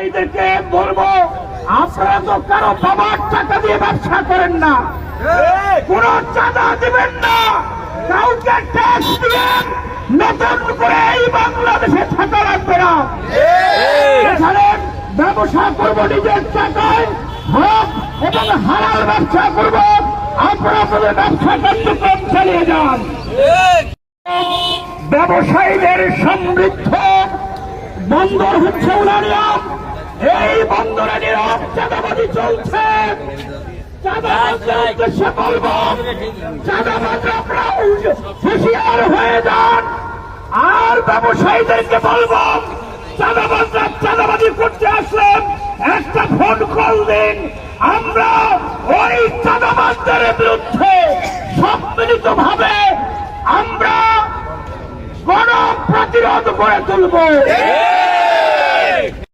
এইদেরকে বলব আপনারা তো কারও বাবার টাকা দিয়ে ব্যবসা করেন না। কোন চাঁদা দিবেন না। কাউকে ট্যাক্স দিবেন নতুন করে এই বাংলাদেশে থাকা লাগবে না। এখানে ব্যবসা করব নিজের টাকায় হক এবং হারাল ব্যবসা করব। আপনারা আপনাদের ব্যবসা কার্যক্রম চালিয়ে যান। ব্যবসায়ীদের সমৃদ্ধ বন্দর হচ্ছে উলানিয়াম চলছে আর ব্যবসায়ীদেরকে বলব চাঁদাবাজরা চাঁদাবাজি করতে আসলেন একটা ফোন কল দিন আমরা ওই চাঁদাবাজদের বিরুদ্ধে সম্মিলিত ভাবে আমরা গণ প্রতিরোধ করে তুলব।